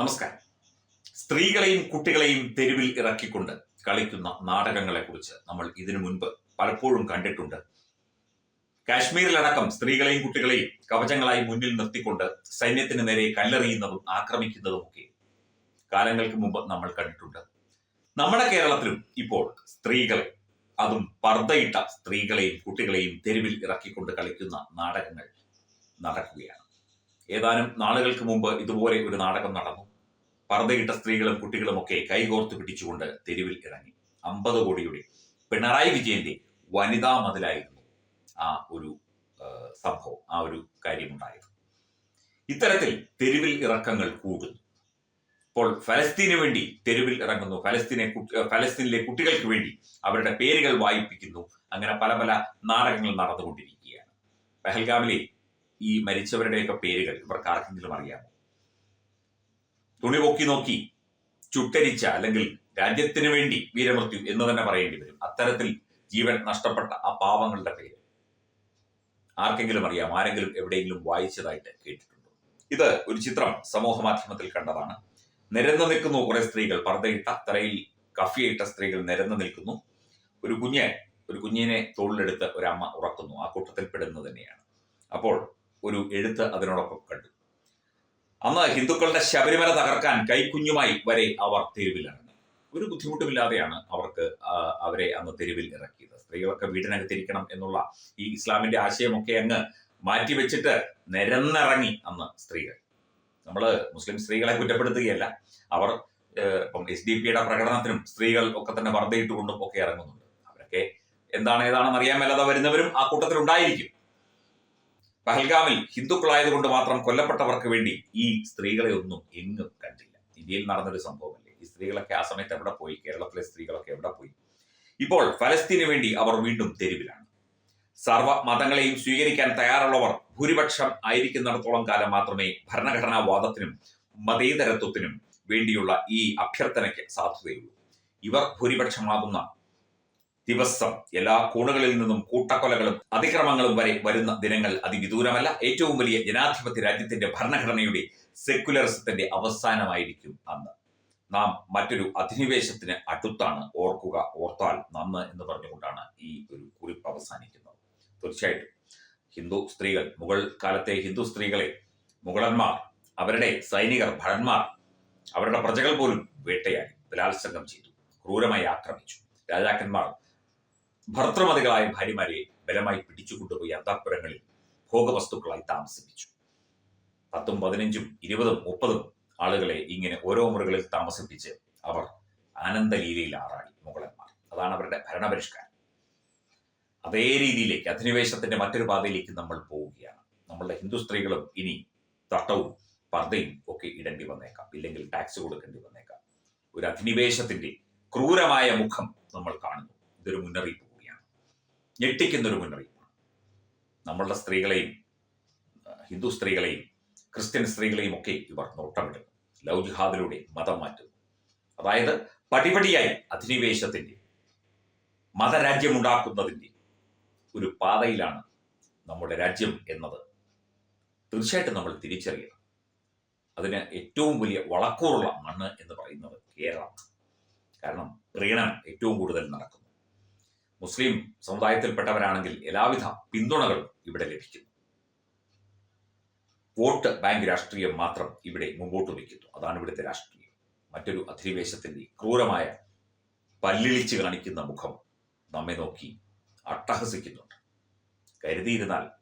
നമസ്കാരം. സ്ത്രീകളെയും കുട്ടികളെയും തെരുവിൽ ഇറക്കിക്കൊണ്ട് കളിക്കുന്ന നാടകങ്ങളെക്കുറിച്ച് നമ്മൾ ഇതിനു മുൻപ് പലപ്പോഴും കണ്ടിട്ടുണ്ട്. കാശ്മീരിലടക്കം സ്ത്രീകളെയും കുട്ടികളെയും കവചങ്ങളായി മുന്നിൽ നിർത്തിക്കൊണ്ട് സൈന്യത്തിന് നേരെ കല്ലെറിയുന്നതും ആക്രമിക്കുന്നതും ഒക്കെ കാലങ്ങൾക്ക് മുമ്പ് നമ്മൾ കണ്ടിട്ടുണ്ട്. നമ്മുടെ കേരളത്തിലും ഇപ്പോൾ സ്ത്രീകളെ അതും പർദ്ദയിട്ട സ്ത്രീകളെയും കുട്ടികളെയും തെരുവിൽ ഇറക്കിക്കൊണ്ട് കളിക്കുന്ന നാടകങ്ങൾ നടക്കുകയാണ്. ഏതാനും നാളുകൾക്ക് മുമ്പ് ഇതുപോലെ ഒരു നാടകം നടന്നു. പർദ്ദയിട്ട സ്ത്രീകളും കുട്ടികളും ഒക്കെ കൈകോർത്ത് പിടിച്ചുകൊണ്ട് തെരുവിൽ ഇറങ്ങി. അമ്പത് കോടിയുടെ പിണറായി വിജയന്റെ വനിതാ മതിലായിരുന്നു ആ ഒരു സംഭവം ആ ഒരു കാര്യമുണ്ടായത്. ഇത്തരത്തിൽ തെരുവിൽ ഇറക്കങ്ങൾ കൂടുന്നു. ഇപ്പോൾ ഫലസ്തീന് വേണ്ടി തെരുവിൽ ഇറങ്ങുന്നു. ഫലസ്തീനെ ഫലസ്തീനിലെ കുട്ടികൾക്ക് വേണ്ടി അവരുടെ പേരുകൾ വായിപ്പിക്കുന്നു. അങ്ങനെ പല പല നാടകങ്ങൾ നടന്നുകൊണ്ടിരിക്കുകയാണ്. പെഹൽഗാമിലെ ഈ മരിച്ചവരുടെയൊക്കെ പേരുകൾ ഇവർക്ക് ആർക്കെങ്കിലും അറിയാമോ? തുണി പൊക്കി നോക്കി ചുട്ടരിച്ച അല്ലെങ്കിൽ രാജ്യത്തിന് വേണ്ടി വീരമൃത്യു എന്ന് തന്നെ പറയേണ്ടി വരും. അത്തരത്തിൽ ജീവൻ നഷ്ടപ്പെട്ട ആ പാവങ്ങളുടെ പേര്. ആർക്കെങ്കിലും അറിയാം ആരെങ്കിലും എവിടെയെങ്കിലും വായിച്ചതായിട്ട് കേട്ടിട്ടുണ്ടോ? ഇത് ഒരു ചിത്രം സമൂഹ മാധ്യമത്തിൽ കണ്ടതാണ്. നിരന്നു നിൽക്കുന്നു കുറെ സ്ത്രീകൾ. പർദ്ദയിട്ട തലയിൽ കഫിയിട്ട സ്ത്രീകൾ നിരന്നു നിൽക്കുന്നു. ഒരു കുഞ്ഞ് ഒരു കുഞ്ഞിനെ തോളിലെടുത്ത് ഒരമ്മ ഉറക്കുന്നു. ആ കൂട്ടത്തിൽ പെടുന്നത് തന്നെയാണ്. അപ്പോൾ ഒരു എഴുത്ത് അതിനോടൊപ്പം കണ്ടു. അന്ന് ഹിന്ദുക്കളുടെ ശബരിമല തകർക്കാൻ കൈക്കുഞ്ഞുമായി വരെ അവർ തെരുവിലിറങ്ങി. ഒരു ബുദ്ധിമുട്ടുമില്ലാതെയാണ് അവർക്ക് അവരെ അന്ന് തെരുവിൽ ഇറക്കിയത്. സ്ത്രീകളൊക്കെ വീടിനകത്തിരിക്കണം എന്നുള്ള ഈ ഇസ്ലാമിന്റെ ആശയമൊക്കെ അങ്ങ് മാറ്റിവെച്ചിട്ട് നിരന്നിറങ്ങി അന്ന് സ്ത്രീകൾ. നമ്മൾ മുസ്ലിം സ്ത്രീകളെ കുറ്റപ്പെടുത്തുകയല്ല. അവർ ഇപ്പം എസ് ഡി പിയുടെ പ്രകടനത്തിനും സ്ത്രീകൾ ഒക്കെ തന്നെ വർദ്ധയിട്ടുകൊണ്ടും ഒക്കെ ഇറങ്ങുന്നുണ്ട്. അവരൊക്കെ എന്താണ് ഏതാണെന്ന് അറിയാൻ മേലാതെ വരുന്നവരും ആ കൂട്ടത്തിൽ ഉണ്ടായിരിക്കും പഹൽഗാമിൽ ഹിന്ദുക്കളായതുകൊണ്ട് മാത്രം കൊല്ലപ്പെട്ടവർക്ക് വേണ്ടി ഈ സ്ത്രീകളെ ഒന്നും എങ്ങും കണ്ടില്ല. ഇന്ത്യയിൽ നടന്നൊരു സംഭവമല്ലേ? ഈ സ്ത്രീകളൊക്കെ ആ സമയത്ത് എവിടെ പോയി? കേരളത്തിലെ സ്ത്രീകളൊക്കെ എവിടെ പോയി? ഇപ്പോൾ ഫലസ്തീന് വേണ്ടി അവർ വീണ്ടും തെരുവിലാണ്. സർവ മതങ്ങളെയും സ്വീകരിക്കാൻ തയ്യാറുള്ളവർ ഭൂരിപക്ഷം ആയിരിക്കുന്നിടത്തോളം കാലം മാത്രമേ ഭരണഘടനാ വാദത്തിനും മതേതരത്വത്തിനും വേണ്ടിയുള്ള ഈ അഭ്യർത്ഥനയ്ക്ക് സാധ്യതയുള്ളൂ ഇവർ ഭൂരിപക്ഷമാകുന്ന ദിവസം എല്ലാ കോണുകളിൽ നിന്നും കൂട്ടക്കൊലകളും അതിക്രമങ്ങളും വരെ വരുന്ന ദിനങ്ങൾ അതിവിദൂരമല്ല. ഏറ്റവും വലിയ ജനാധിപത്യ രാജ്യത്തിന്റെ ഭരണഘടനയുടെ സെക്യുലറിസത്തിന്റെ അവസാനമായിരിക്കും അന്ന്. നാം മറ്റൊരു അധിനിവേശത്തിന് അടുത്താണ്. ഓർക്കുക ഓർത്താൽ നന്ന് എന്ന് പറഞ്ഞുകൊണ്ടാണ് ഈ ഒരു കുറിപ്പ് അവസാനിക്കുന്നത്. തീർച്ചയായിട്ടും ഹിന്ദു സ്ത്രീകൾ മുഗൾ കാലത്തെ ഹിന്ദു സ്ത്രീകളെ മുഗളന്മാർ അവരുടെ സൈനികർ ഭടന്മാർ അവരുടെ പ്രജകൾ പോലും വേട്ടയാടി ബലാത്സംഗം ചെയ്തു ക്രൂരമായി ആക്രമിച്ചു. രാജാക്കന്മാർ ഭർത്തൃമതികളായ ഭാര്യമാരെ ബലമായി പിടിച്ചുകൊണ്ടുപോയി അന്തഃപുരങ്ങളിൽ ഭോഗവസ്തുക്കളായി താമസിപ്പിച്ചു. പത്തും പതിനഞ്ചും ഇരുപതും മുപ്പതും ആളുകളെ ഇങ്ങനെ ഓരോ മുറികളിൽ താമസിപ്പിച്ച് അവർ ആനന്ദലീലയിൽ ആറാടി മുഗളന്മാർ. അതാണ് അവരുടെ ഭരണപരിഷ്കാരം. അതേ രീതിയിലേക്ക് അധിനിവേശത്തിന്റെ മറ്റൊരു പാതയിലേക്ക് നമ്മൾ പോവുകയാണ്. നമ്മളുടെ ഹിന്ദു സ്ത്രീകളും ഇനി തട്ടവും പർദ്ദയും ഒക്കെ ഇടേണ്ടി വന്നേക്കാം. ഇല്ലെങ്കിൽ ടാക്സ് കൊടുക്കേണ്ടി വന്നേക്കാം. ഒരു അധിനിവേശത്തിന്റെ ക്രൂരമായ മുഖം നമ്മൾ കാണുന്നു. ഇതൊരു മുന്നറിയിപ്പ്. കൂടിയാണ് ഞെട്ടിക്കുന്ന ഒരു മുന്നറിയിപ്പാണ്. നമ്മളുടെ സ്ത്രീകളെയും ഹിന്ദു സ്ത്രീകളെയും ക്രിസ്ത്യൻ സ്ത്രീകളെയും ഒക്കെ ഇവർ നോട്ടമിടുന്നു. ലവ് മതം മാറ്റുന്നു. അതായത് പടിപടിയായി അധിനിവേശത്തിന്റെ മതരാജ്യമുണ്ടാക്കുന്നതിന്റെ ഒരു പാതയിലാണ് നമ്മുടെ രാജ്യം എന്നത്. തീർച്ചയായിട്ടും നമ്മൾ തിരിച്ചറിയണം. അതിന് ഏറ്റവും വലിയ വളക്കൂറുള്ള മണ്ണ് എന്ന് പറയുന്നത് കേരളമാണ്. കാരണം പ്രീണനം ഏറ്റവും കൂടുതൽ നടക്കുന്നു. മുസ്ലിം സമുദായത്തിൽപ്പെട്ടവരാണെങ്കിൽ എല്ലാവിധ പിന്തുണകളും ഇവിടെ ലഭിക്കുന്നു. വോട്ട് ബാങ്ക് രാഷ്ട്രീയം മാത്രം ഇവിടെ മുമ്പോട്ട് വയ്ക്കുന്നു. അതാണ് ഇവിടുത്തെ രാഷ്ട്രീയം. മറ്റൊരു അധിനിവേശത്തിന്റെ ക്രൂരമായ പല്ലിളിച്ച് കാണിക്കുന്ന മുഖം നമ്മെ നോക്കി അട്ടഹസിക്കുന്നുണ്ട്. കരുതിയിരുന്നാൽ